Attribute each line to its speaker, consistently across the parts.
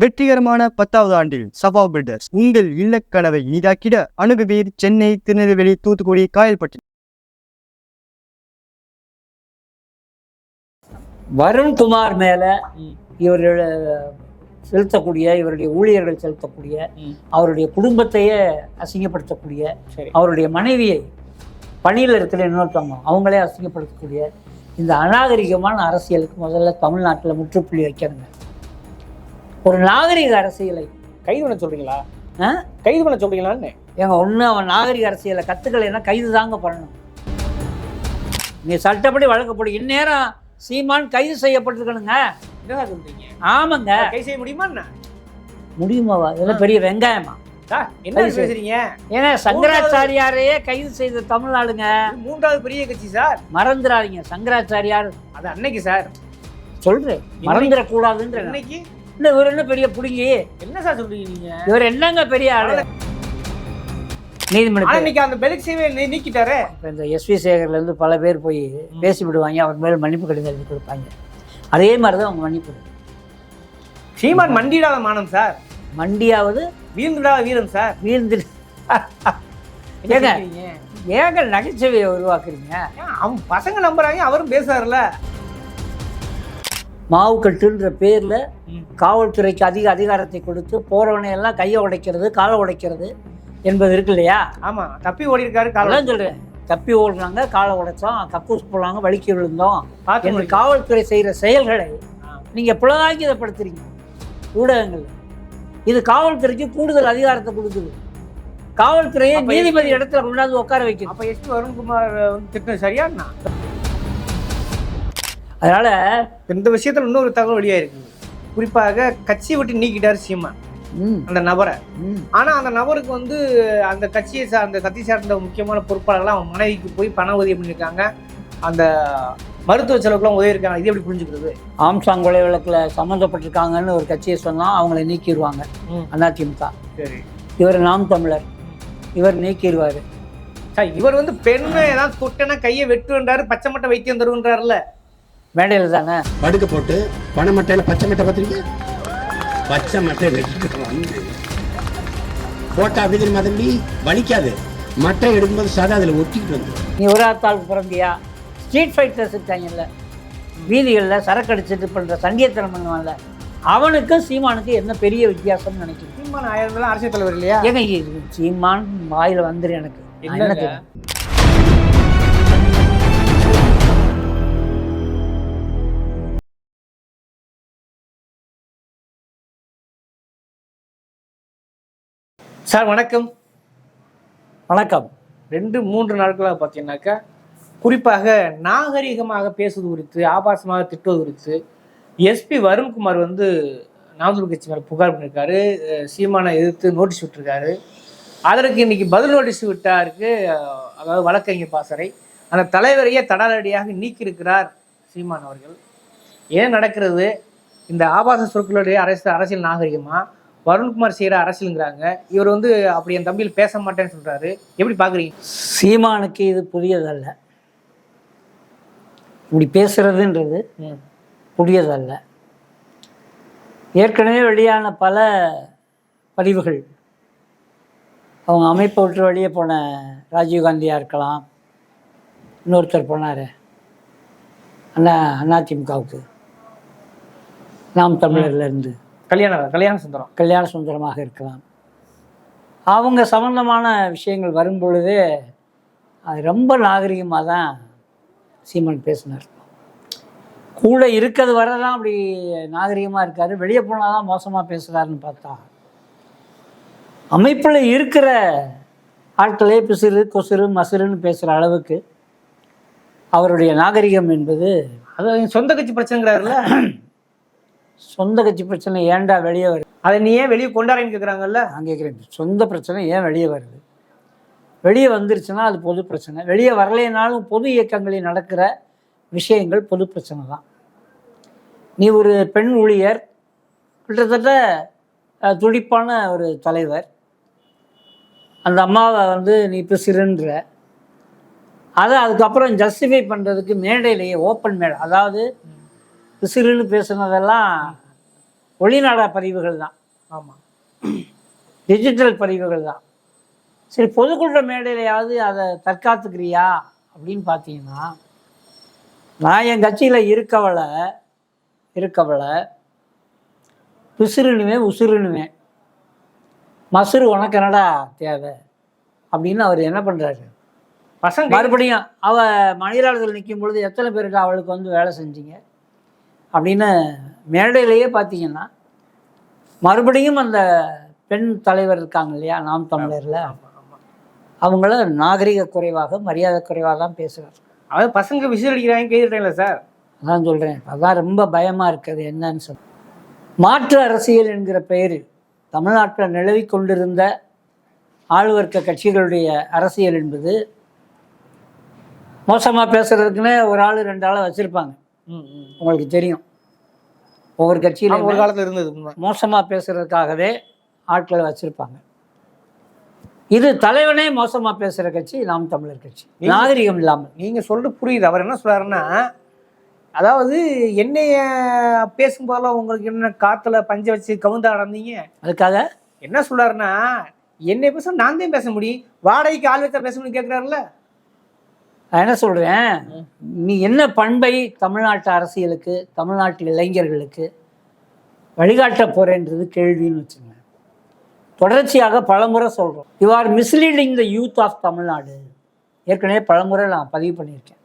Speaker 1: வெற்றிகரமான பத்தாவது ஆண்டில் சபா பில்டர்ஸ் உங்கள் இல்லக்கனவை இனிதாக்கிட அணுகுவீர் சென்னை திருநெல்வேலி தூத்துக்குடி காயல்பட்டி.
Speaker 2: வருண்குமார் மேல இவர்கள் செலுத்தக்கூடிய இவருடைய ஊழியர்கள் செலுத்தக்கூடிய. அவருடைய குடும்பத்தையே அசிங்கப்படுத்தக்கூடிய அவருடைய மனைவியை பணியில் இருக்கிற இன்னொருத்தவங்க அவங்களே அசிங்கப்படுத்தக்கூடிய இந்த அநாகரிகமான அரசியலுக்கு முதல்ல தமிழ்நாட்டில் முற்றுப்புள்ளி வைக்கணுங்க. ஒரு நாகரிக அரசியலை.
Speaker 3: கைது பண்ண சொல்றீங்களா? கைது பண்ண சொல்றீங்களான்னு?
Speaker 2: ஏங்க ஒன்று அவன் நாகரிக அரசியலை கற்றுக்கலைன்னா கைது தாங்க பண்ணணும். நீ சட்டப்படி வழக்கப்படி இந்நேரம் சீமான் கைது செய்யப்பட்டிருக்கணுங்க.
Speaker 3: என்னடா சொல்றீங்க?
Speaker 2: ஆமாங்க.
Speaker 3: கை செய்ய முடியுமா என்ன?
Speaker 2: முடியுமாவா இதெல்லாம் பெரிய வெங்காயமா?
Speaker 3: என்ன
Speaker 2: கைது
Speaker 3: பேசுறீங்க?
Speaker 2: ஏன்னா சங்கராச்சாரியாரையே கைது செய்த தமிழ்நாடுங்க.
Speaker 3: மூன்றாவது பெரிய கட்சி சார்.
Speaker 2: மறந்துடாதீங்க சங்கராச்சாரியார்.
Speaker 3: அது அன்னைக்கு சார்.
Speaker 2: சொல்றேன் மறந்துடக்கூடாதுன்ற
Speaker 3: இன்னைக்கு
Speaker 2: இந்த இவர் என்ன பெரிய புடுங்கி
Speaker 3: என்ன சார் சொல்றீங்க நீங்க?
Speaker 2: இவர் என்னங்க பெரிய ஆளு?
Speaker 3: ஆனா
Speaker 2: நீதிமன்ற
Speaker 3: இன்னைக்கு அந்த பெலிக் சேவை நீ- நீக்கிட்டாரே.
Speaker 2: இப்ப இந்த எஸ்வி சேகர்ல இருந்து பல பேர் போய் பேசி விடுவாங்க அவர் மேல மன்னிப்பு கடிதம் எழுதி கொடுப்பாங்க. அதே மாதிரி தான் அவங்க மன்னிப்பு
Speaker 3: சீமான் மண்டிடாத மானம் சார்.
Speaker 2: மண்டியாவது
Speaker 3: வீழ்ந்துடாத வீரம் சார்.
Speaker 2: வீழ்ந்து ஏங்க? ஏங்க நகைச்சுவையை உருவாக்குறீங்க?
Speaker 3: அவன் பசங்க நம்புறாங்க அவரும் பேசுறாருல.
Speaker 2: மாவு கட்டுன்ற பேர்ல. காவல்துறைக்கு அதிக அதிகாரத்தை கொடுத்து போறவனை எல்லாம் கையை உடைக்கிறது காலை உடைக்கிறது என்பது இருக்கு இல்லையா?
Speaker 3: ஆமா தப்பி ஓடி இருக்காரு காலம்
Speaker 2: அதான் சொல்றேன். தப்பி ஓடுனாங்க காலை உடைச்சோம் கக்கூஸ் போனாங்க வலிக்கி விழுந்தோம் என்று காவல்துறை செய்யற செயல்களை
Speaker 3: ஆ.
Speaker 2: நீங்க புலகாங்கிதப்படுத்துறீங்க. ஊடகங்கள். இது காவல்துறைக்கு கூடுதல் அதிகாரத்தை கொடுக்குது. காவல்துறையை நீதிபதி? இடத்துல கொண்டாந்து உட்கார வைக்குது
Speaker 3: அப்ப எஸ்பி வருண்குமார் வந்து திட்டம் சரியாண்ணா
Speaker 2: அதனால
Speaker 3: இந்த விஷயத்துல இன்னொரு தகவல் வெளியாயிருக்கு. குறிப்பாக கட்சியை விட்டு நீக்கிட்டாரு சீமான் அந்த நபரை.
Speaker 2: ம்,
Speaker 3: ஆனா அந்த நபருக்கு வந்து அந்த கட்சியை அந்த கட்சி சார்ந்த முக்கியமான பொறுப்பாளர்கள் அவன் மனைவிக்கு போய் பண உதவி பண்ணியிருக்காங்க. அந்த மருத்துவ செலவுக்குலாம் உதவி இருக்காங்க. இது எப்படி புரிஞ்சுக்கிறது?
Speaker 2: ஆம்சாங் கொலை வழக்குல சம்மந்தப்பட்டிருக்காங்கன்னு ஒரு கட்சியை சொன்னா அவங்கள நீக்கிடுவாங்க. அதிமுக
Speaker 3: சரி.
Speaker 2: இவர் நாம் தமிழர். இவர் நீக்கிடுவாரு
Speaker 3: சார் இவர் வந்து பெண்ணை ஏதாவது தொட்டனா கையை வெட்டுன்றாரு பச்சை மட்டை வைத்தியம் தருன்றாருல
Speaker 2: மேடையில் தானே?
Speaker 4: படுக்க போட்டு பனை மட்டையில பச்சை மட்டை பார்த்துருக்கீங்க பச்சை மட்டை வெட்டிட்டு வந்து போட்டா அப்படி தெரியுமா தம்பி வலிக்காது. மட்டை எடுக்கும்போது சதா அதில் ஒட்டிக்கிட்டு வந்து
Speaker 2: நீ ஒரு ஆத்தாளுக்கு பிறந்தியா ஸ்ட்ரீட் ஃபைட்டர்ஸ் இருக்காங்கல்ல. வீதிகளில் சரக்கு அடிச்சிட்டு பண்ணுற சண்டியத்தனம் பண்ணுவான்ல. அவனுக்கு சீமானுக்கு என்ன பெரிய வித்தியாசம்னு நினைக்கிறேன்
Speaker 3: சீமான் ஆயிரம் அரசியல் தலைவர் இல்லையா?
Speaker 2: ஏங்க சீமான் வாயில் வந்துரு எனக்கு. என்ன
Speaker 3: சார் வணக்கம்.
Speaker 2: வணக்கம்.
Speaker 3: ரெண்டு மூன்று நாட்களாக பார்த்தீங்கன்னாக்கா குறிப்பாக நாகரிகமாக பேசுவது குறித்து ஆபாசமாக திட்டுவது குறித்து எஸ்பி வருண்குமார் வந்து நாமதூர் கட்சி மேலே புகார் பண்ணியிருக்காரு சீமானை எதிர்த்து நோட்டீஸ் விட்டுருக்காரு. அதற்கு இன்னைக்கு பதில் நோட்டீஸ் விட்டாருக்கு அதாவது வழக்கறிஞர் பாசறை. அந்த தலைவரையே தடாலடியாக நீக்கியிருக்கிறார் சீமான் அவர்கள். ஏன் நடக்கிறது? இந்த ஆபாச சொற்களுடைய அரசு அரசியல் நாகரிகமாக வருண்குமார் செய்கிற அரசியலுங்கிறாங்க. இவர் வந்து அப்படி என் தம்பியில் பேச மாட்டேன்னு சொல்றாரு. எப்படி பாக்குறீங்க?
Speaker 2: சீமானுக்கு இது புதியதல்ல. இப்படி பேசுறதுன்றது புதியதல்ல. ஏற்கனவே வெளியான பல பதிவுகள். அவங்க அமைப்பை விட்டு வெளியே போன ராஜீவ்காந்தியாக இருக்கலாம். இன்னொருத்தர் போனார். அண்ணா அதிமுகவுக்கு நாம் தமிழர்லேருந்து
Speaker 3: கல்யாண கல்யாண சுந்தரம்.
Speaker 2: கல்யாண சுந்தரமாக இருக்கலாம். அவங்க சம்பந்தமான விஷயங்கள் வரும் பொழுதே அது ரொம்ப நாகரிகமாக தான் சீமன் பேசினார். கூட இருக்கிறது வரை தான் அப்படி நாகரிகமாக இருக்காரு. வெளியே போனால் தான் மோசமாக பேசுகிறாருன்னு பார்த்தா. அமைப்பில் இருக்கிற ஆட்களே பிசிறு கொசுறு மசுறுன்னு பேசுகிற அளவுக்கு அவருடைய நாகரிகம் என்பது
Speaker 3: அது சொந்த கட்சி பிரச்சனைங்கிறாருல்ல?
Speaker 2: சொந்த கட்சி பிரச்சனை ஏன்டா வெளியே வருது?
Speaker 3: அதை நீ ஏன் வெளியே கொண்டாடுறேன்னு கேக்குறாங்கல்ல?
Speaker 2: நான் கேட்குறேன் சொந்த பிரச்சனை ஏன் வெளியே வருது? வெளியே வந்துருச்சுன்னா அது பொது பிரச்சனை. வெளியே வரலைனாலும் பொது இயக்கங்களில் நடக்கிற விஷயங்கள் பொது பிரச்சனை தான். நீ ஒரு பெண் ஊழியர் கிட்டத்தட்ட துடிப்பான ஒரு தலைவர். அந்த அம்மாவை வந்து நீ இப்போ சிறுன்ற. அதை அதுக்கப்புறம் ஜஸ்டிஃபை பண்ணுறதுக்கு மேடையிலேயே ஓப்பன் மேடை அதாவது பிசிறுன்னு பேசுனதெல்லாம் ஒளிநாடா பதிவுகள் தான்.
Speaker 3: ஆமா.
Speaker 2: டிஜிட்டல் பதிவுகள் தான். சரி பொதுக்கூட்ட மேடையிலையாவது அதை தற்காத்துக்கிறியா அப்படின்னு பார்த்தீங்கன்னா நான் என் கட்சியில் இருக்கவளை இருக்கவளை பிசுறுனுவேன் உசுறுனுவேன். மசுறு உனக்கு என்னடா தேவை? அப்படின்னு அவர் என்ன பண்ணுறாரு
Speaker 3: பசங்க
Speaker 2: மறுபடியும் அவ மணிலாளர்கள் நிற்கும் பொழுது எத்தனை பேருக்கு அவளுக்கு வந்து வேலை செஞ்சீங்க? அப்படின்னு மேடையிலேயே பார்த்தீங்கன்னா மறுபடியும் அந்த பெண் தலைவர் இருக்காங்க இல்லையா நாம் தமிழரில்? அவங்கள நாகரிக குறைவாக மரியாதை குறைவாக தான் பேசுகிறார்
Speaker 3: அதாவது பசங்க விசில் அடிக்கிறாங்க கேட்டுட்டேன்ல சார்?
Speaker 2: அதான் சொல்கிறேன் அதான் ரொம்ப பயமாக இருக்குது என்னன்னு சொல்லி மாற்று அரசியல் என்கிற பெயரில் தமிழ்நாட்டில் நிலவி கொண்டிருந்த ஆளுவர்க்க கட்சிகளுடைய அரசியல் என்பது மோசமாக பேசுறதுக்குன்னே ஒரு ஆள் ரெண்டு ஆளை வச்சுருப்பாங்க. உங்களுக்கு தெரியும். ஒவ்வொரு
Speaker 3: ஆமா, ஒரு
Speaker 2: கட்சியிலும்
Speaker 3: காலத்துல இருந்தது.
Speaker 2: மோசமாக பேசுறதுக்காகவே ஆட்களை வச்சுருப்பாங்க. இது தலைவனே மோசமாக பேசுகிற கட்சி நாம் தமிழர் கட்சி. நாகரிகம் இல்லாமல்
Speaker 3: நீங்க சொல்றது புரியுது. அவர் என்ன சொல்றாருன்னா அதாவது என்னைய பேசும்போதெல்லாம் உங்களுக்கு என்ன காத்துல பஞ்ச வச்சு கவுந்தா நடந்தீங்க?
Speaker 2: அதுக்காக?
Speaker 3: என்ன சொல்றாருன்னா என்னை பேச நான் தான் பேச முடியும். வாடகைக்கு ஆள் வச்சா பேச முடியும் கேட்கிறாருல்ல
Speaker 2: நான் என்ன சொல்கிறேன் நீ என்ன பண்பை தமிழ்நாட்டு அரசியலுக்கு தமிழ்நாட்டு இளைஞர்களுக்கு வழிகாட்ட போறேன்றது கேள்வின்னு வச்சுங்க தொடர்ச்சியாக பலமுறை சொல்கிறோம் you are misleading the youth of Tamil Nadu. ஏற்கனவே பலமுறை நான் பதிவு பண்ணியிருக்கேன்.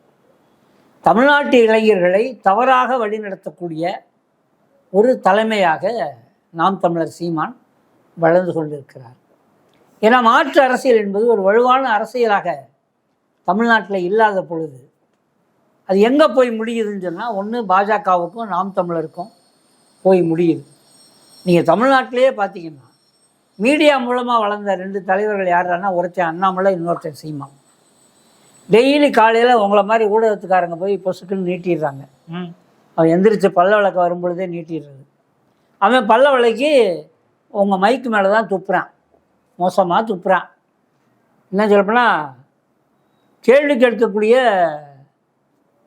Speaker 2: தமிழ்நாட்டு இளைஞர்களை தவறாக வழிநடத்தக்கூடிய ஒரு தலைமையாக நாம் தமிழர் சீமான் வளர்ந்து கொண்டிருக்கிறார். ஏன்னா மாற்று அரசியல் என்பது ஒரு வலுவான அரசியலாக தமிழ்நாட்டில் இல்லாத பொழுது அது எங்கே போய் முடியுதுன்னு சொன்னால் ஒன்று பாஜகவுக்கும் நாம் தமிழருக்கும் போய் முடியுது. நீங்கள் தமிழ்நாட்டிலேயே பார்த்தீங்கன்னா மீடியா மூலமாக வளர்ந்த ரெண்டு தலைவர்கள் யாருன்னா ஒருத்தன் அண்ணாமலை இன்னொருத்தன் சீமா டெய்லி காலையில் உங்களை மாதிரி ஊடகத்துக்காரங்க போய் பொசுக்குன்னு நீட்டிடுறாங்க.
Speaker 3: ம்.
Speaker 2: அவன் எந்திரிச்சு பல்ல விளக்க வரும் பொழுதே நீட்டிடுறது. அவன் பல்ல விளக்கி உங்கள் மைக்கு மேலே தான் துப்புறான். மோசமாக துப்புறான். என்ன சொல்லப்போனா கேள்வி கேட்கக்கூடிய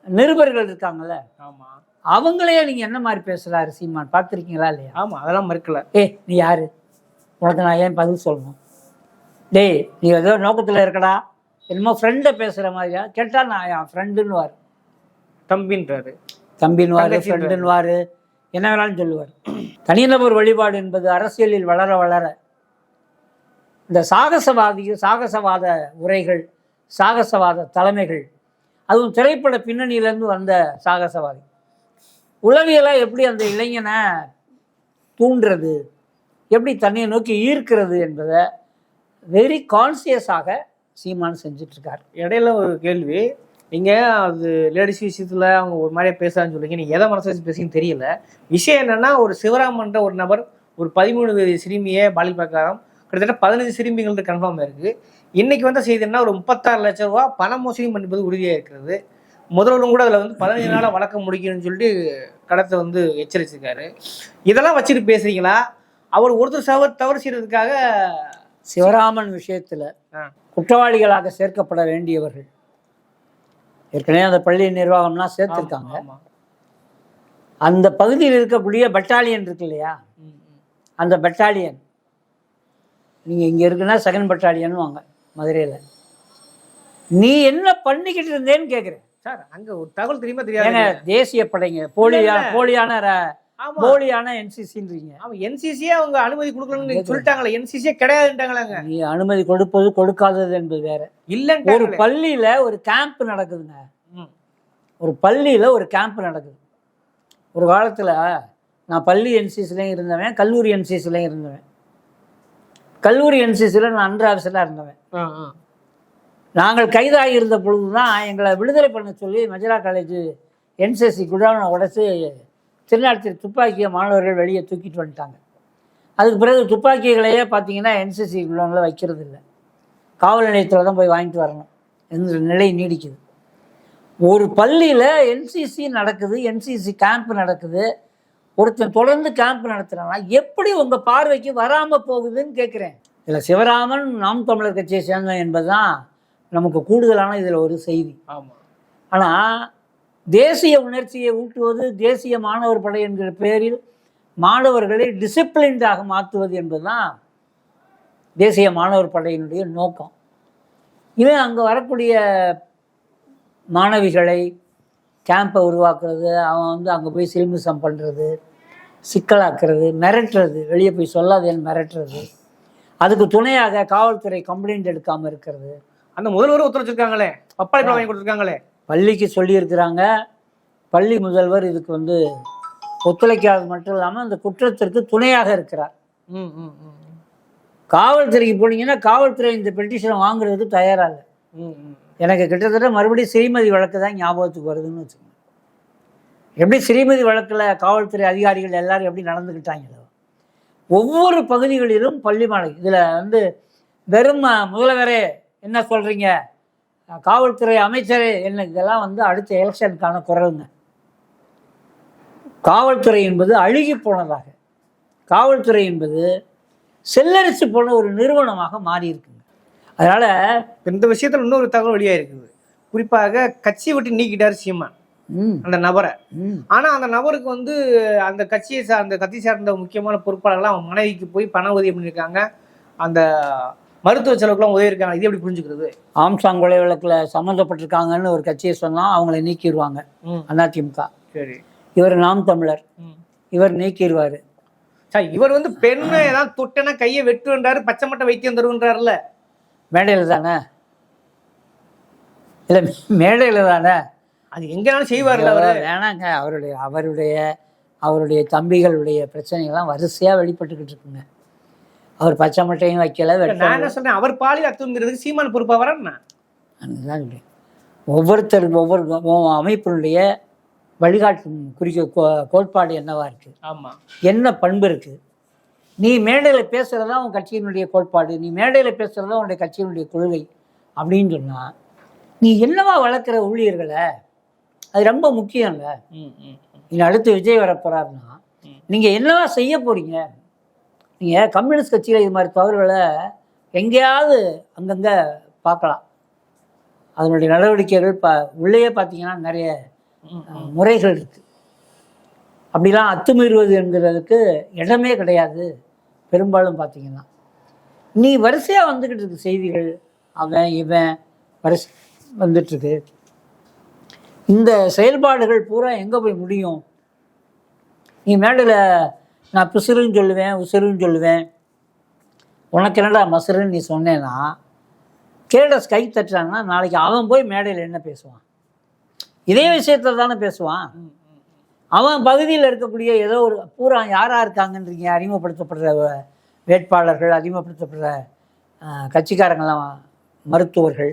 Speaker 2: நிருபர்கள் இருக்காங்கல்ல?
Speaker 3: ஆமா.
Speaker 2: அவங்களையே நீங்கள் என்ன மாதிரி பேசுகிறாரு சீமான்? பார்த்துருக்கீங்களா இல்லையா?
Speaker 3: ஆமா அதெல்லாம் மறுக்கல.
Speaker 2: ஏய் நீ யாரு? உனக்கு நான் ஏன் பதில் சொல்லணும்? டேய் நீ ஏதோ நோக்கத்தில் இருக்கடா. என்னமோ ஃப்ரெண்டை பேசுகிற மாதிரியா? கேட்டால் நான் என் ஃப்ரெண்டுன்னுவார்
Speaker 3: தம்பின்றாரு.
Speaker 2: தம்பின்வாரு. ஃப்ரெண்டுன்வாரு என்ன வேணாலும் சொல்லுவார். தனிநபர் வழிபாடு என்பது அரசியலில் வளர வளர இந்த சாகசவாதி சாகசவாத உரைகள் சாகசவாத தலைமைகள். அதுவும் திரைப்பட பின்னணியிலேருந்து வந்த சாகசவாதி. உளவியலாக எப்படி அந்த இளைஞனை தூண்டுறது? எப்படி தன்னை நோக்கி ஈர்க்கிறது என்பதை வெரி கான்சியஸாக சீமான் செஞ்சிட்ருக்கார்.
Speaker 3: இடையில ஒரு கேள்வி. நீங்கள் அது லேடிஸ் விஷயத்தில் அவங்க ஒரு மாதிரியே பேசுறான்னு சொல்லுங்க நீங்கள் எதை மனசு வச்சு தெரியல. விஷயம் என்னென்னா ஒரு சிவராமன்ற ஒரு நபர் ஒரு பதிமூணு சிறுமியை பாலி பிரகாரம் கிட்டத்தட்ட பதினஞ்சு சிறுமிகள் கன்ஃபார்ம் இருக்குது இன்னைக்கு வந்த செய்தி என்ன ஒரு முப்பத்தாறு லட்சம் ரூபா பண மோசடி என்பது உறுதியாக இருக்கிறது. முதல்வரும் கூட அதில் வந்து பதினஞ்சு நாளாக வழக்கம் முடிக்கணும்னு சொல்லிட்டு கடத்தை வந்து எச்சரிச்சிருக்காரு. இதெல்லாம் வச்சுட்டு பேசுறீங்களா? அவர் ஒருத்தர் சவ தவறு செய்யறதுக்காக
Speaker 2: சிவராமன் விஷயத்தில். குற்றவாளிகளாக சேர்க்கப்பட வேண்டியவர்கள். ஏற்கனவே அந்த பள்ளி நிர்வாகம்லாம் சேர்த்துருக்காங்க. அந்த பகுதியில் இருக்கக்கூடிய பட்டாலியன் இருக்கு இல்லையா. அந்த பட்டாலியன். நீங்கள் இங்கே இருக்குன்னா செகண்ட் பட்டாலியன் வாங்க மதுரையில். நீ என்ன பண்ணிக்கிட்டு இருந்தேன்னு கேட்குறேன்
Speaker 3: சார் அங்க ஒரு தகவல் தெரியுமா தெரியாது
Speaker 2: தேசிய படைங்க. போலியா
Speaker 3: இல்ல.
Speaker 2: போலியான போலியான என்சிசின்றீங்க
Speaker 3: ஆமா என்சிசியே அவங்க அனுமதி கொடுக்கணும்னு சொல்லிட்டாங்களே. என்சிசியே கிடையாதுன்ட்டாங்களாங்க.
Speaker 2: நீ அனுமதி கொடுப்பது கொடுக்காதது என்பது வேற. ஒரு
Speaker 3: இல்லன்ட்டாங்களே
Speaker 2: பள்ளியில ஒரு கேம்ப் நடக்குதுங்க. ஒரு பள்ளியில ஒரு கேம்ப் நடக்குது. ஒரு காலத்துல நான் பள்ளி என்சிசிலையும் இருந்தவன் கல்லூரி என்சிசிலையும் இருந்தவன். கல்லூரி என்சிசியில் நான் அண்டர் ஆஃபீஸராக இருந்தவன். நாங்கள் கைதாகி இருந்த பொழுது தான் எங்களை விடுதலை பண்ண சொல்லி மஜரா காலேஜ் என்சிசி குடோனை உடைச்சு திருநாட்டு துப்பாக்கியை மாணவர்கள் வெளியே தூக்கிட்டு வந்துட்டாங்க. அதுக்கு பிறகு துப்பாக்கிகளையே பார்த்தீங்கன்னா என்சிசி குடோனில் வைக்கிறது இல்லை. காவல் நிலையத்தில் தான் போய் வாங்கிட்டு வரணும். என்ற நிலை நீடிக்குது. ஒரு பள்ளியில் என்சிசி நடக்குது என்சிசி கேம்ப் நடக்குது. ஒருத்தன் தொடர்ந்து கேம்ப் நடத்துகிறான்னா எப்படி உங்கள் பார்வைக்கு வராமல் போகுதுன்னு கேட்குறேன் இதில் சிவராமன் நாம் தமிழர் கட்சியை சேர்ந்தவன் என்பதுதான் நமக்கு கூடுதலான இதில் ஒரு செய்தி.
Speaker 3: ஆமா.
Speaker 2: ஆனால் தேசிய உணர்ச்சியை ஊட்டுவது தேசிய மாணவர் படை என்கிற பெயரில் மாணவர்களை டிசிப்ளின்டாக மாற்றுவது என்பதுதான் தேசிய மாணவர் படையினுடைய நோக்கம். இவன் அங்கே வரக்கூடிய மாணவிகளை கேம்பை உருவாக்குறது அவன் வந்து அங்கே போய் சில்மிசம் பண்ணுறது சிக்கலாக்குறது மிரட்டுறது வெளியே போய் சொல்லாதேன்னு மிரட்டுறது. அதுக்கு துணையாக காவல்துறை கம்ப்ளைண்ட் எடுக்காமல் இருக்கிறது.
Speaker 3: அந்த முதல்வர் ஒத்துழைச்சிருக்காங்களே. பப்பாளி பழம் வாங்கி கொடுத்துருக்காங்களே.
Speaker 2: பள்ளிக்கு சொல்லியிருக்கிறாங்க. பள்ளி முதல்வர் இதுக்கு வந்து ஒத்துழைக்காதது மட்டும் இல்லாமல் அந்த குற்றத்திற்கு துணையாக இருக்கிறார்.
Speaker 3: ம் ம்
Speaker 2: காவல்துறைக்கு போனீங்கன்னா காவல்துறை இந்த பெட்டிஷனை வாங்குறதுக்கு தயாரா இல்லை.
Speaker 3: ம் ம்.
Speaker 2: எனக்கு கிட்டத்தட்ட மறுபடியும் ஸ்ரீமதி வழக்கு தான் ஞாபகத்துக்கு வருதுன்னு வச்சுக்கோங்க. எப்படி ஸ்ரீமதி வழக்கில் காவல்துறை அதிகாரிகள் எல்லாரும் எப்படி நடந்துக்கிட்டாங்களோ ஒவ்வொரு பகுதிகளிலும் பள்ளி மாலை இதில் வந்து வெறும் முதல்வரே என்ன சொல்கிறீங்க காவல்துறை அமைச்சர் என்ன இதெல்லாம் வந்து அடுத்த எலெக்ஷனுக்கான குரலுங்க. காவல்துறை என்பது அழுகி போனதாக காவல்துறை என்பது செல்லரிச்சு போன ஒரு நிறுவனமாக மாறியிருக்குங்க அதனால்
Speaker 3: இந்த விஷயத்துல இன்னொரு தகவல் வெளியா இருக்குது. குறிப்பாக கட்சியை விட்டு நீக்கிட்டாரு சீமான் அந்த நபரை.
Speaker 2: ம்.
Speaker 3: ஆனா அந்த நபருக்கு வந்து அந்த கட்சியை சார் அந்த கட்சி சார்ந்த முக்கியமான பொறுப்பாளர்கள் அவன் மனைவிக்கு போய் பண உதவி பண்ணியிருக்காங்க. அந்த மருத்துவ செலவுக்குலாம் உதவி இருக்காங்க. இது எப்படி புரிஞ்சுக்கிறது?
Speaker 2: ஆம்சாங் கொலை வழக்கில் சம்மந்தப்பட்டிருக்காங்கன்னு ஒரு கட்சியை சொன்னால் அவங்கள நீக்கிடுவாங்க அதிமுக
Speaker 3: சரி.
Speaker 2: இவர் நாம் தமிழர். இவர் நீக்கிடுவார்
Speaker 3: சார் இவர் வந்து பெண்ணை ஏதாவது தொட்டனா கையை வெட்டுன்றாரு பச்சை மட்டை வைத்தியம் தருன்றாருல
Speaker 2: மேடையில் தானே? இல்லை மேடையில் தானே?
Speaker 3: அது எங்கனாலும் செய்வார்ல அவரு.
Speaker 2: வேணாங்க. அவருடைய அவருடைய அவருடைய தம்பிகளுடைய பிரச்சனைகள்லாம் வரிசையாக வெளிப்பட்டுக்கிட்டு இருக்குங்க. அவர் பச்சை மட்டையும் வைக்கல
Speaker 3: நான் என்ன சொன்னேன் அவர் பாலியல் அத்துங்கிறதுக்கு சீமான் பொறுப்பா வரேன்னா
Speaker 2: அதுதான். ஒவ்வொருத்தர் ஒவ்வொரு அமைப்பினுடைய வழிகாட்டும் குறிக்க கோட்பாடு என்னவா இருக்குது
Speaker 3: ஆமா.
Speaker 2: என்ன பண்பு இருக்கு? நீ மேடையில் பேசுகிறதா உன் கட்சியினுடைய கோட்பாடு நீ மேடையில் பேசுகிறதா உன்னுடைய கட்சியினுடைய கொள்கை அப்படின்னு சொன்னா நீ என்னவா வளர்க்குற ஊழியர்களை? அது ரொம்ப முக்கியம்ல.
Speaker 3: ம் ம்
Speaker 2: இனி அடுத்து விஜய் வரப்போறாருன்னா
Speaker 3: ம்.
Speaker 2: நீங்கள் என்னவா செய்ய போறீங்க? நீங்கள் கம்யூனிஸ்ட் கட்சியில் இது மாதிரி தவறுகளை எங்கேயாவது அங்கங்கே பார்க்கலாம். அதனுடைய நடவடிக்கைகள் ப உள்ளேயே பார்த்தீங்கன்னா நிறைய முறைகள் இருக்கு. அப்படிலாம் அத்துமீறுவது என்கிறதுக்கு இடமே கிடையாது பெரும்பாலும் பார்த்தீங்கன்னா. நீ வரிசையாக வந்துக்கிட்டு இருக்கு செய்திகள் அவன் இவன் வரிசை வந்துட்டுருக்கு. இந்த செயல்பாடுகள் பூரா எங்கே போய் முடியும்? நீ மேடையில் நான் பிசுறுன்னு சொல்லுவேன் உசுறுன்னு சொல்லுவேன். உனக்கு என்னடா மசுருன்னு நீ சொன்னேன்னா கேடஸ் கை தட்டுறாங்கன்னா நாளைக்கு அவன் போய் மேடையில் என்ன பேசுவான்? இதே விஷயத்தில் தானே பேசுவான்? அவன் பகுதியில் இருக்கக்கூடிய ஏதோ ஒரு பூரா யாரா இருக்காங்கன்றீங்க அறிமுகப்படுத்தப்படுற வேட்பாளர்கள் அறிமுகப்படுத்தப்படுற கட்சிக்காரங்களாம் மருத்துவர்கள்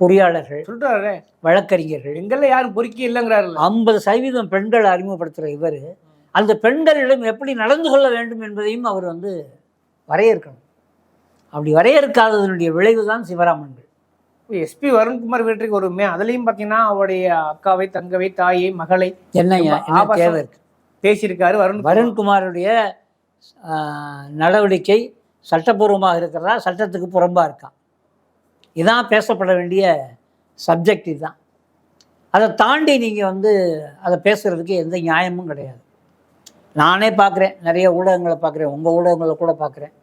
Speaker 2: பொறியாளர்கள்
Speaker 3: சொல்றாரு.
Speaker 2: வழக்கறிஞர்கள்.
Speaker 3: எங்கெல்ல யாரும் பொறுக்கி இல்லைங்கிறாருல்ல.
Speaker 2: ஐம்பது சதவீதம் பெண்களை அறிமுகப்படுத்துகிற இவர். அந்த பெண்களிடம் எப்படி நடந்து கொள்ள வேண்டும் என்பதையும் அவர் வந்து வரையறுக்கணும். அப்படி வரையறுக்காததனுடைய விளைவு தான் சிவராமன்கள்
Speaker 3: எஸ்பி வருண்குமார் வீட்டுக்கு வருமே அதுலயும் பாத்தீங்கன்னா அவருடைய அக்காவை தங்கவை தாயை மகளை
Speaker 2: என்ன. தேவை
Speaker 3: பேசியிருக்காரு வருண்
Speaker 2: வருண்குமாருடைய நடவடிக்கை சட்டப்பூர்வமாக இருக்கிறதா சட்டத்துக்கு புறம்பாக இருக்கா? இதான் பேசப்பட வேண்டிய சப்ஜெக்ட் இதுதான். அதை தாண்டி நீங்கள் வந்து அதை பேசுகிறதுக்கு எந்த நியாயமும் கிடையாது. நானே பார்க்குறேன் நிறைய ஊடகங்களை பார்க்குறேன் உங்கள் ஊடகங்களை கூட பார்க்குறேன்.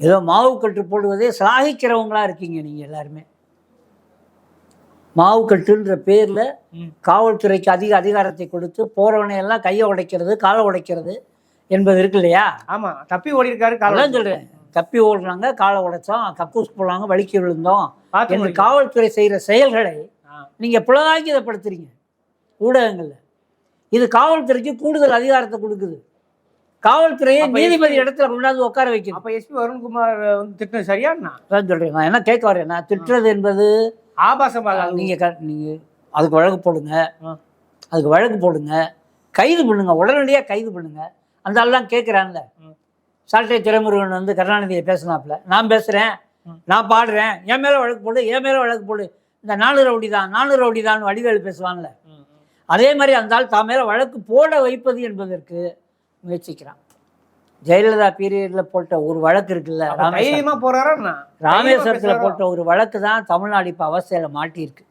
Speaker 2: ஏதோ மாவு கட்டு போடுவதே சிலாகிக்கிறவங்களா இருக்கீங்க நீங்கள் எல்லாருமே. மாவு கட்டுன்ற பேரில். காவல்துறைக்கு அதிக அதிகாரத்தை கொடுத்து போறவனை எல்லாம் கையை உடைக்கிறது காலை உடைக்கிறது என்பது இருக்கு இல்லையா?
Speaker 3: ஆமா தப்பி ஓடி இருக்காரு
Speaker 2: சொல்றேன். தப்பி ஓடுறாங்க காலை உடைச்சோம் கக்கூஸ் போடுறாங்க வலிக்கு விழுந்தோம். என்று. காவல்துறை செய்கிற செயல்களை
Speaker 3: ஆ.
Speaker 2: நீங்க புலகாக்கியப்படுத்துறீங்க ஊடகங்கள்ல. இது காவல்துறைக்கு கூடுதல் அதிகாரத்தை கொடுக்குது. காவல்துறையை நீதிபதி இடத்துல கொண்டாந்து உட்கார வைக்குது
Speaker 3: அப்ப எஸ்பி வருண்குமார் வந்து திட்டினது சரியாண்ணா
Speaker 2: அதான் சொல்றேன் நான் என்ன கேட்க வரேன் நான் திட்டுறது என்பது
Speaker 3: ஆபாசமாக
Speaker 2: நீங்க க- நீங்க அதுக்கு வழக்கு போடுங்க. அதுக்கு வழக்கு போடுங்க. கைது பண்ணுங்க. உடனடியாக கைது பண்ணுங்க. அந்த ஆள்லாம் கேட்குறான்ல
Speaker 3: ம்.
Speaker 2: சாட்டை துறைமுருகன் வந்து கருணாநிதியை பேசினாப்புல. நான் பேசுகிறேன். நான் பாடுறேன். என் மேலே வழக்கு போடு என் மேலே வழக்கு போடு. இந்த நானூறு ரவுடி தான் நானூறு ரவுடி தான் வடிவேலு பேசுவான்ல. அதே மாதிரி அந்த ஆள் தான் மேலே வழக்கு போட வைப்பது என்பதற்கு முயற்சிக்கிறான். ஜெயலலிதா பீரியட்ல போட்ட ஒரு வழக்கு இருக்குல்ல
Speaker 3: தைரியமா போறாரா
Speaker 2: ராமேஸ்வரத்தில் போட்ட ஒரு வழக்கு தான் தமிழ்நாடு இப்போ அவஸ்தையில் மாட்டியிருக்கு.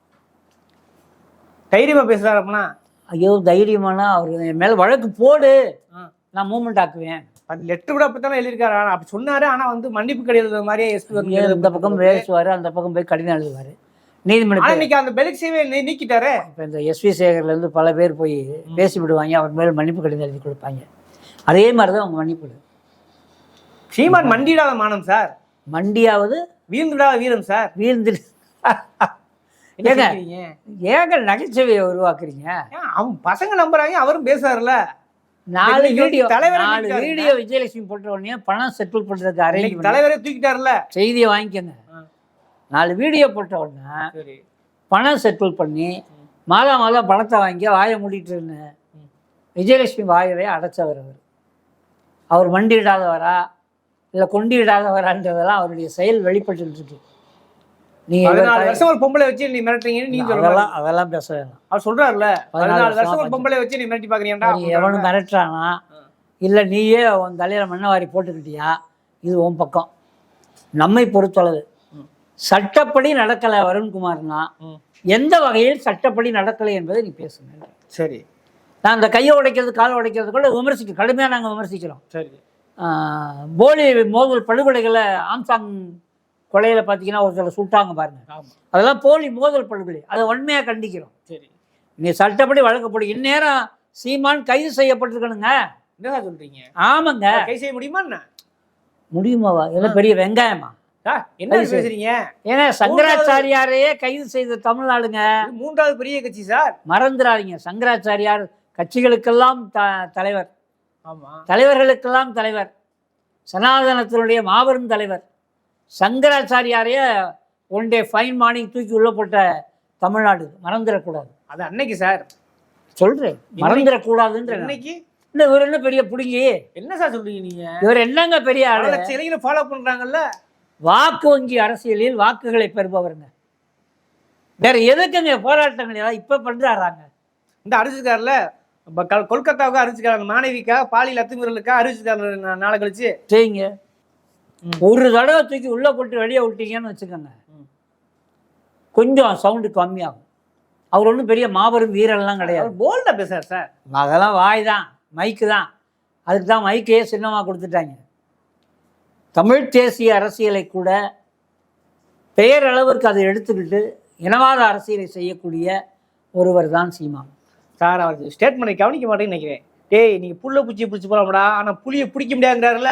Speaker 3: தைரியமா பேசுறாருன்னா
Speaker 2: ஐயோ தைரியமானா அவர் என் மேலே வழக்கு போடு. நான் மூமெண்ட் ஆக்குவேன்.
Speaker 3: அது லெட்டர் கூட அப்படித்தானே எழுதியிருக்காரு. ஆனா அப்படி சொன்னாரு. ஆனா வந்து மன்னிப்பு கடிதம் மாதிரியே எஸ்பி
Speaker 2: இந்த பக்கம் பேசுவார் அந்த பக்கம் போய் கடிதம் எழுதுவார்.
Speaker 3: ஆனா
Speaker 2: நீதிமன்ற
Speaker 3: இன்னைக்கு அந்த பெலிக் சேவை நீ- நீக்கிட்டாரே.
Speaker 2: இப்போ இந்த எஸ்வி சேகர்லேருந்து பல பேர் போய் பேசி விடுவாங்க அவர் மேல் மன்னிப்பு கடிதம் எழுதி கொடுப்பாங்க. அதே மாதிரி தான் அவங்க மன்னிப்பு
Speaker 3: சீமான் மண்டியிடாத மானம் சார்.
Speaker 2: மண்டியாவது
Speaker 3: வீழ்ந்துடாத வீரம் சார்.
Speaker 2: வீழ்ந்து ஏங்க? ஏங்க நகைச்சுவையை உருவாக்குறீங்க?
Speaker 3: அவன் பசங்க நம்புறாங்க அவரும் பேசுறாருல.
Speaker 2: நாலு வீடியோ
Speaker 3: தலைவரை
Speaker 2: நாலு. வீடியோ விஜயலட்சுமி போட்ட உடனே பணம் செட்டில் பண்ணுறதுக்கு அரேஞ்ச்
Speaker 3: தலைவரே தூக்கிட்டாருல.
Speaker 2: செய்தியை வாங்கிக்கோங்க. நாலு வீடியோ போட்ட உடனே பணம் செட்டில் பண்ணி மாதம் மாதம் பணத்தை வாங்கி வாயை மூடிட்டு இருந்தேன். விஜயலட்சுமி வாயவே அடைச்சவர் அவர். அவர் மண்டியிடாதவரா இல்லை கொண்டிடாதவரான்றதெல்லாம் அவருடைய செயல் வெளிப்பட்டு இருக்கு. நீங்க இவர்
Speaker 3: பதினாலு வருஷம் ஒரு பொம்பளை வச்சு நீ மிரட்டுறீங்கன்னு நீங்க சொல்றாரு
Speaker 2: அதெல்லாம் அதெல்லாம் பேச வேணாம்.
Speaker 3: அவர் சொல்றாருல
Speaker 2: பதினாலு வருஷமா
Speaker 3: ஒரு பொம்பளை வச்சு நீ மிரட்டி பாக்குறீங்கடா
Speaker 2: எவனும் மிரட்டுறானா? இல்லை நீயே உன் தலையில மண்ணை வாரி போட்டுக்கிட்டியா? இது உன் பக்கம். நம்மை பொறுத்தளவு. சட்டப்படி நடக்கலை வருண்குமார்னா. எந்த வகையில் சட்டப்படி நடக்கலை என்பதை நீ பேசுங்க.
Speaker 3: சரி.
Speaker 2: நான் அந்த கையை உடைக்கிறது காலை உடைக்கிறது கூட விமர்சிக்கிறோம் கடுமையாக நாங்கள் விமர்சிக்கிறோம்.
Speaker 3: சரி.
Speaker 2: போலி மோதல் படுகொலைகளை ஆம்சாங் கொலையில் பார்த்தீங்கன்னா ஒருத்தர் சுட்டாங்க பாருங்க. அதெல்லாம் போலி மோதல் படுகொலை. அதை உண்மையாக கண்டிக்கிறோம்.
Speaker 3: சரி.
Speaker 2: நீ சட்டப்படி வழக்கப்படும் இந்நேரம் சீமான் கைது செய்யப்பட்டிருக்கணுங்க.
Speaker 3: என்ன சொல்றீங்க?
Speaker 2: ஆமாங்க.
Speaker 3: கை செய்ய முடியுமா என்ன?
Speaker 2: முடியுமாவா? இதெல்லாம் பெரிய வெங்காயமா?
Speaker 3: என்ன. பேசுறீங்க?
Speaker 2: ஏன்னா சங்கராச்சாரியாரையே கைது செய்த தமிழ்நாடுங்க.
Speaker 3: மூன்றாவது பெரிய கட்சி சார்.
Speaker 2: மறந்துடாதீங்க சங்கராச்சாரியார் கட்சிகளுக்கெல்லாம் த தலைவர். தலைவர்களுக்கெல்லாம் தலைவர். சனாதனத்தினுடைய மாபெரும் தலைவர். சங்கராச்சாரியாரையே ஒன் டே ஃபைன் மார்னிங் தூக்கி உள்ள போட்ட தமிழ்நாடு. மறந்துடக்கூடாது.
Speaker 3: அது அன்னைக்கு சார்
Speaker 2: சொல்றேன். மறந்துடக்கூடாதுன்ற
Speaker 3: இன்னைக்கு?
Speaker 2: இந்த இவர் என்ன பெரிய புடுங்கி?
Speaker 3: என்ன சார் சொல்றீங்க நீங்க?
Speaker 2: இவர் என்னங்க பெரிய
Speaker 3: இளைஞர்கள் ஃபாலோ பண்றாங்கல்ல?
Speaker 2: வாக்கு வங்கி அரசியலில் வாக்குகளை பெறுபவருங்க. வேற எதுக்குங்க போராட்டங்கள் எல்லாம் இப்ப பண்றாங்க
Speaker 3: இந்த கல்- கொல்கத்தாவுக்கு அறிவிச்சிருக்காரு மாணவிக்கா பாலியல் அத்துமீறலுக்கா நா- நாளை கழிச்சு.
Speaker 2: செய்யுங்க. ஒரு தடவை தூக்கி உள்ள போட்டு வெளியே விட்டீங்கன்னு வச்சுக்கோங்க. கொஞ்சம் சவுண்டு கம்மியாகும். அவர் ஒன்றும் பெரிய மாபெரும் வீரர்லாம் கிடையாது.
Speaker 3: அவர் போல்டா பேசுறாரு சார்
Speaker 2: அதெல்லாம் வாய் தான் மைக்கு தான். அதுக்கு தான் மைக்கையே சின்னமாக கொடுத்துட்டாங்க. தமிழ் தேசிய அரசியலை கூட பெயரளவிற்கு அதை எடுத்துக்கிட்டு இனவாத அரசியலை செய்யக்கூடிய ஒருவர் தான் சீமான்.
Speaker 3: சார் அவர் ஸ்டேட்மெண்ட் கவனிக்க மாட்டேன்னு நினைக்கிறேன். டேய் நீங்க புல்ல பூச்சி பிடிச்சி போலாம்டா. ஆனா புளிய பிடிக்க முடியாதுங்கிறாருல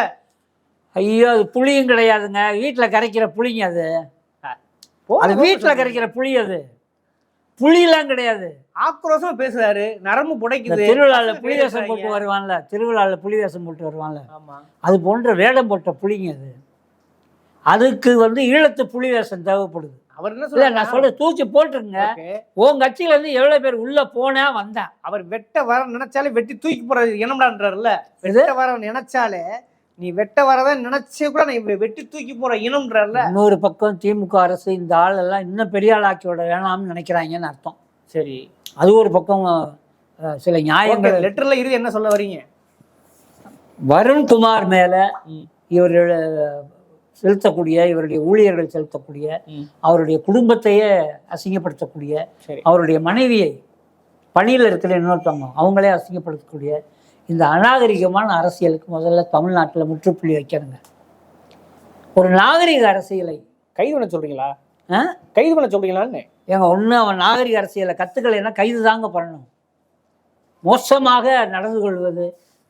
Speaker 2: ஐயோ அது புளியும் கிடையாதுங்க. வீட்டில் கரைக்கிற புளிங்க அது. அது வீட்டில் கரைக்கிற புளி அது. புளியெல்லாம் கிடையாது.
Speaker 3: ஆக்ரோஷமா பேசுறாரு. நரம்பு புடைக்குது.
Speaker 2: திருவிழாவில் வேஷம் போட்டு வருவான்ல திருவிழாவில் வேஷம் போட்டு வருவான்ல. அது போன்ற வேடம் போட்ட புலிங்க அது. அதுக்கு வந்து ஈழத்து வேஷம் தேவைப்படுது.
Speaker 3: அவர் என்ன
Speaker 2: இல்ல நான் சொல்ல தூக்கி போட்டுருங்க. உன் கட்சியில இருந்து எவ்வளவு பேர் உள்ள போனா வந்தேன்
Speaker 3: அவர் வெட்ட வர நினைச்சாலே வெட்டி தூக்கி போற இனம்டான்றாருல
Speaker 2: இது
Speaker 3: வெட்ட வர நினைச்சாலே நீ வெட்ட வரதான் நினைச்சே கூட நீ வெட்டி தூக்கி போற இனம்ன்றாருல
Speaker 2: இன்னொரு பக்கம் திமுக அரசு இந்த ஆள் எல்லாம் இன்னும் பெரிய ஆள் ஆக்கி விட வேணாம்னு நினைக்கிறாங்கன்னு அர்த்தம்.
Speaker 3: சரி.
Speaker 2: அது ஒரு பக்கம் சில நியாயங்கள்.
Speaker 3: லெட்டர்ல இருந்து என்ன சொல்ல வரீங்க?
Speaker 2: வருண்குமார் மேல
Speaker 3: ம்.
Speaker 2: செலுத்தக்கூடிய இவருடைய ஊழியர்கள் செலுத்தக்கூடிய. அவருடைய குடும்பத்தையே அசிங்கப்படுத்தக்கூடிய அவருடைய மனைவியை பணியில் இருக்கிற இன்னொருத்தவங்க அவங்களே அசிங்கப்படுத்தக்கூடிய இந்த அநாகரிகமான அரசியலுக்கு முதல்ல தமிழ்நாட்டில் முற்றுப்புள்ளி வைக்கணுங்க. ஒரு நாகரிக அரசியலை
Speaker 3: கைது பண்ண சொல்றீங்களா? கைது பண்ண சொல்றீங்களான்னு?
Speaker 2: ஏங்க ஒன்று அவன் நாகரிக அரசியலை கற்றுக்கலைன்னா கைது தாங்க பண்ணணும். மோசமாக நடந்து கொள்வது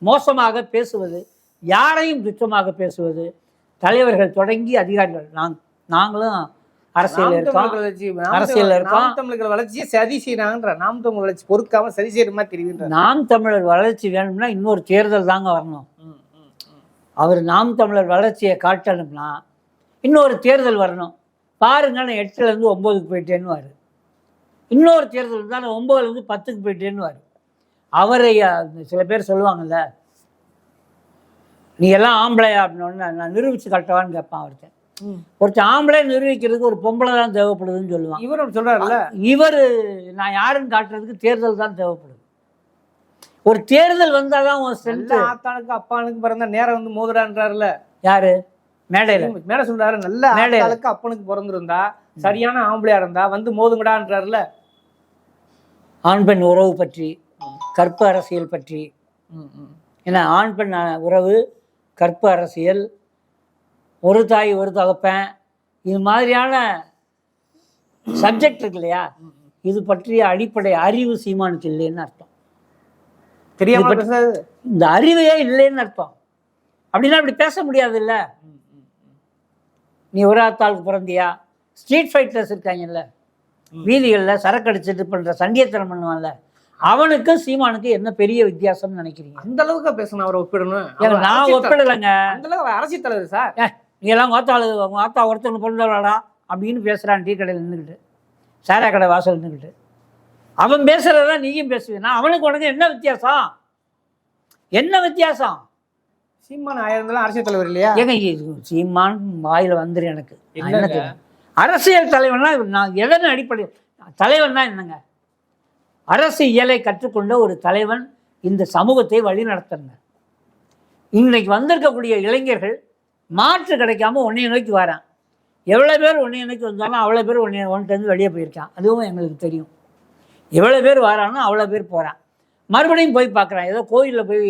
Speaker 2: மோசமாக பேசுவது யாரையும் துச்சமாக பேசுவது தலைவர்கள் தொடங்கி அதிகாரிகள். நாங் நாங்களும் அரசியல் இருக்கோம்.
Speaker 3: தமிழ்
Speaker 2: இருக்கோம்.
Speaker 3: தமிழர்கள் வளர்ச்சியை சதி செய்யறாங்கன்ற நாம் தமிழ் வளர்ச்சி பொறுக்காம சதி செய்யற மாதிரி தெரியுன்ற
Speaker 2: நாம் தமிழர் வளர்ச்சி வேணும்னா இன்னொரு தேர்தல் தாங்க வரணும். அவர் நாம் தமிழர் வளர்ச்சியை காட்டணும்னா இன்னொரு தேர்தல் வரணும். பாருங்க நான் எட்டுலேருந்து ஒம்போதுக்கு போயிட்டேன்னு வாரு இன்னொரு தேர்தல் தான் ஒம்போதுலேருந்து பத்துக்கு போயிட்டேன்னு வாரு அவரை சில பேர் சொல்லுவாங்கல்ல நீ எல்லாம் ஆம்பளையா அப்படின்னு நான் நிரூபித்து காட்டவான்னு கேட்பான்
Speaker 3: ம்.
Speaker 2: ஒருத்தன் ஆம்பளை நிரூபிக்கிறதுக்கு ஒரு பொம்பளை தான் தேவைப்படுதுன்னு சொல்லுவான்.
Speaker 3: இவர் அப்படி சொல்றாருல்ல?
Speaker 2: இவர் நான் யாருன்னு காட்டுறதுக்கு தேர்தல் தான் தேவைப்படுது. ஒரு தேர்தல் வந்தால் தான் உன்
Speaker 3: நல்ல
Speaker 2: ஸ்ட்ரென்த்
Speaker 3: ஆத்தானுக்கு அப்பானுக்கு பிறந்த நேரம் வந்து மோதுறான்றாருல
Speaker 2: யாரு? மேடையில்.
Speaker 3: மேல சொல்றாரு நல்ல
Speaker 2: மேடையில.
Speaker 3: ஆத்தாளுக்கு அப்பனுக்கு பிறந்திருந்தா சரியான ஆம்பளையா இருந்தா வந்து மோதுங்கடான்றாருல
Speaker 2: ஆண் பெண் உறவு பற்றி கற்பு அரசியல் பற்றி. ஏன்னா ஆண் பெண் உறவு கற்பு அரசியல் ஒரு தாய் ஒரு தகப்பன் இது மாதிரியான சப்ஜெக்ட் இருக்கு இல்லையா? இது பற்றிய அடிப்படை அறிவு சீமானுக்கு இல்லைன்னு அர்த்தம்.
Speaker 3: தெரியாம
Speaker 2: இந்த அறிவையே இல்லைன்னு அர்த்தம். அப்படின்னா அப்படி பேச முடியாதுல்ல? நீ ஒரு ஆத்தாளுக்கு பிறந்தியா? ஸ்ட்ரீட் ஃபைட்டர்ஸ் இருக்காங்கல்ல? வீதிகளில் சரக்கு அடிச்சிட்டு பண்ணுற சண்டியத்தனம் பண்ணுவான்ல? அவனுக்கு சீமானுக்கு என்ன பெரிய வித்தியாசம்னு நினைக்கிறீங்க?
Speaker 3: அந்த அளவுக்கு பேசணும் அவரை ஒப்பிடணும்.
Speaker 2: நான். ஒப்பிடலைங்க.
Speaker 3: அந்த அளவுக்கு அரசியல் தலைவர் சார்.
Speaker 2: நீ எல்லாம் ஆத்தாளு உங்க ஆத்தா ஒருத்தவங்க பிறந்தவளாடா அப்படின்னு பேசுகிறான் டீ கடையில் நின்றுக்கிட்டு சாரா கடை வாசல் நின்றுக்கிட்டு அவன் பேசுகிறதா நீயும் பேசுவீனா அவனுக்கு உனக்கு என்ன வித்தியாசம்? என்ன வித்தியாசம்?
Speaker 3: சீமான் ஆயிரம் இருந்தாலும் அரசியல் தலைவர் இல்லையா?
Speaker 2: ஏங்க சீமான் வாயில வந்துரு எனக்கு? அரசியல் தலைவன்னா நான் எதன் அடிப்படை தலைவன்னா என்னங்க? அரசு இயலை கற்றுக்கொண்ட ஒரு தலைவன் இந்த சமூகத்தை வழி நடத்துங்க இன்னைக்கு வந்திருக்கக்கூடிய இளைஞர்கள் மாற்று கிடைக்காம உன்னைய நோக்கி வரான். எவ்வளோ பேர் உன்னைய நோக்கி வந்தாலும் அவ்வளோ பேர் உன்னைய ஒன்றிலேருந்து வெளியே போயிருக்கான். அதுவும் எங்களுக்கு தெரியும். எவ்வளோ பேர் வரானோ அவ்வளோ பேர் போகிறான் மறுபடியும் போய் பார்க்குறான். ஏதோ கோயிலில் போய்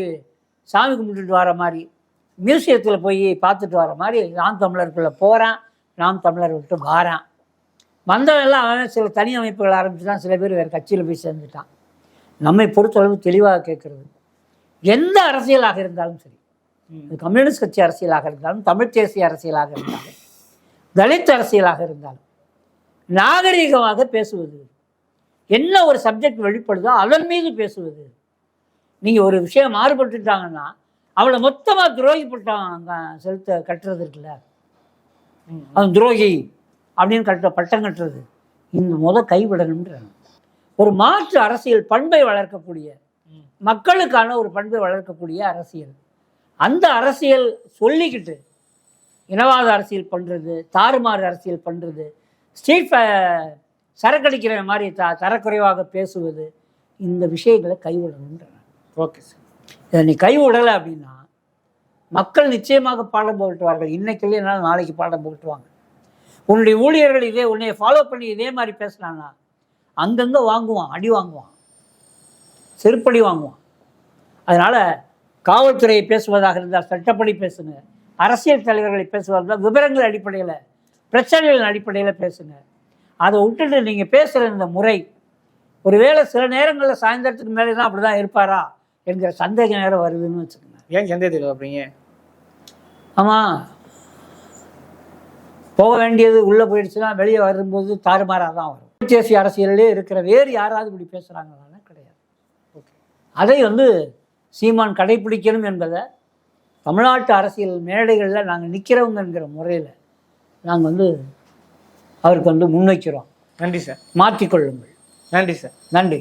Speaker 2: சாமி கும்பிட்டுட்டு வர மாதிரி மியூசியத்தில் போய் பார்த்துட்டு வர மாதிரி நாம் தமிழருக்குள்ளே போகிறான் நாம் தமிழர் விட்டு வாரான். வந்தவெல்லாம் அவன் சில தனி அமைப்புகள் ஆரம்பிச்சுட்டான் சில பேர் வேறு கட்சியில் போய் சேர்ந்துட்டான். நம்மை பொறுத்தளவு தெளிவாக கேட்குறது. எந்த அரசியலாக இருந்தாலும் சரி. கம்யூனிஸ்ட் கட்சி அரசியலாக இருந்தாலும் தமிழ் தேசிய அரசியலாக இருந்தாலும் தலித் அரசியலாக இருந்தாலும் நாகரீகமாக பேசுவது என்ன ஒரு சப்ஜெக்ட் வெளிப்படுதோ அதன் மீது பேசுவது. நீங்கள் ஒரு விஷயம் மாறுபட்டுட்டாங்கன்னா அவளை மொத்தமாக துரோகிப்பட்டாங்க செலுத்த கட்டுறது இருக்குல்ல? அவன் துரோகி. அப்படின்னு கட்ட பட்டம் கட்டுறது. இந்த முத கைவிடணுன்ற ஒரு மாற்று அரசியல் பண்பை வளர்க்கக்கூடிய மக்களுக்கான ஒரு பண்பை வளர்க்கக்கூடிய அரசியல். அந்த அரசியல் சொல்லிக்கிட்டு இனவாத அரசியல் பண்ணுறது தாறுமாறு அரசியல் பண்ணுறது ஸ்ட்ரீட் சரக்கடிக்கிற மாதிரி த தரக்குறைவாக பேசுவது இந்த விஷயங்களை கைவிடணுன்ற
Speaker 3: ஓகே சார்.
Speaker 2: இதை நீ கைவிடலை அப்படின்னா மக்கள் நிச்சயமாக பாடம் புகட்டுவார்கள். இன்னைக்கு இல்லைனாலும் நாளைக்கு பாடம் புகட்டுவாங்க. உன்னுடைய ஊழியர்கள் இதே உன்னை ஃபாலோ பண்ணி இதே மாதிரி பேசினான்னா அங்கங்கே வாங்குவான் அடி வாங்குவான். செருப்படி வாங்குவான். அதனால் காவல்துறையை பேசுவதாக இருந்தால் சட்டப்படி பேசுங்க. அரசியல் தலைவர்களை பேசுவதாக விவரங்கள் அடிப்படையில் பிரச்சனைகளின் அடிப்படையில் பேசுங்க. அதை விட்டுட்டு நீங்கள் பேசுகிற இந்த முறை ஒருவேளை சில நேரங்களில் சாயந்தரத்துக்கு மேலே தான் அப்படி தான் இருப்பாரா என்கிற சந்தேகம் நேரம் வருதுன்னு வச்சுக்கோங்க.
Speaker 3: ஏன் சந்தேகத்தில் அப்படிங்க
Speaker 2: ஆமாம் போக வேண்டியது உள்ளே போயிடுச்சுன்னா வெளியே வரும்போது தாறுமாறாக தான் வரும். தேசிய அரசியலிலே இருக்கிற வேறு யாராவது இப்படி பேசுகிறாங்களான்னா கிடையாது. அதை வந்து சீமான் கடைபிடிக்கணும் என்பதை தமிழ்நாட்டு அரசியல் மேடைகளில் நாங்கள் நிற்கிறவங்கங்கிற முறையில் நாங்கள் வந்து அவருக்கு வந்து முன்வைக்கிறோம்.
Speaker 3: நன்றி சார்.
Speaker 2: மாற்றிக்கொள்ளுங்கள்.
Speaker 3: நன்றி சார்.
Speaker 2: நன்றி.